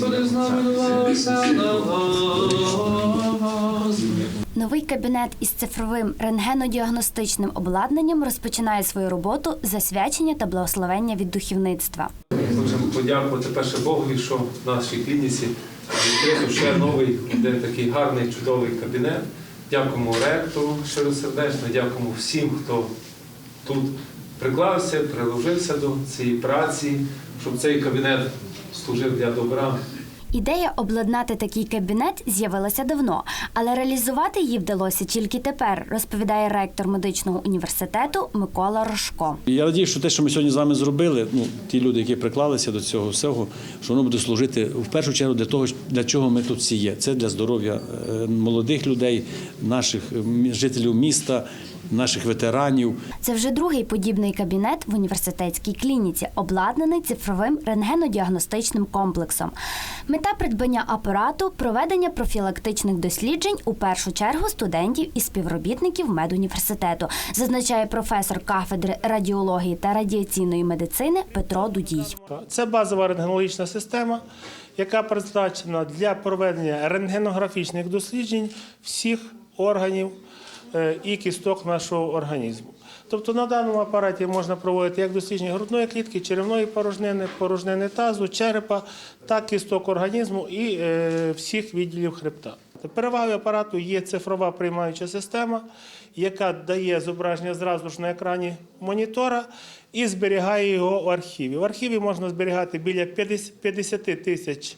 Господи, знаменувався на. Новий кабінет із цифровим рентгенодіагностичним обладнанням розпочинає свою роботу засвячення та благословення від духовництва. Хочемо подякувати перше Богові, що в нашій клініці відкрито ще новий, де такий гарний, чудовий кабінет. Дякуємо ректору щиросердечно, дякуємо всім, хто тут приклався, приложився до цієї праці, щоб цей кабінет służył dla dobra Ідея обладнати такий кабінет з'явилася давно, але реалізувати її вдалося тільки тепер, розповідає ректор медичного університету Микола Рожко. Я радію, що те, що ми сьогодні з вами зробили, ну ті люди, які приклалися до цього всього, що воно буде служити в першу чергу для того, для чого ми тут всі є. Це для здоров'я е, молодих людей, наших е, жителів міста, наших ветеранів. Це вже другий подібний кабінет в університетській клініці, обладнаний цифровим рентгенодіагностичним комплексом. Мета придбання апарату проведення профілактичних досліджень у першу чергу студентів і співробітників медуніверситету, зазначає професор кафедри радіології та радіаційної медицини Петро Дудій. Це базова рентгенологічна система, яка призначена для проведення рентгенографічних досліджень всіх органів і кісток нашого організму. Тобто на даному апараті можна проводити як дослідження грудної клітки, черевної порожнини, порожнини тазу, черепа, так кісток організму і е, всіх відділів хребта. Перевагою апарату є цифрова приймаюча система, яка дає зображення зразу ж на екрані монітора і зберігає його в архіві. В архіві можна зберігати біля 50 50 тисяч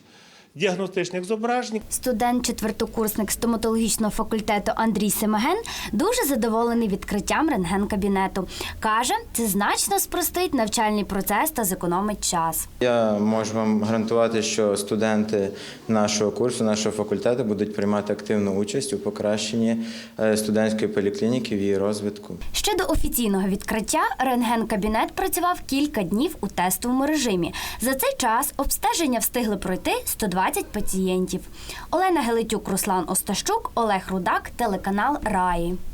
діагностичних зображень. Студент-четвертокурсник стоматологічного факультету Андрій Семеген дуже задоволений відкриттям рентген-кабінету. Каже, це значно спростить навчальний процес та зекономить час. Я можу вам гарантувати, що студенти нашого курсу, нашого факультету будуть приймати активну участь у покращенні е, студентської поліклініки в її розвитку. Ще до офіційного відкриття рентген-кабінет працював кілька днів у тестовому режимі. За цей час обстеження встигли пройти 120 пацієнтів. Олена Гелетюк, Руслан Остащук, Олег Рудак, телеканал Раї.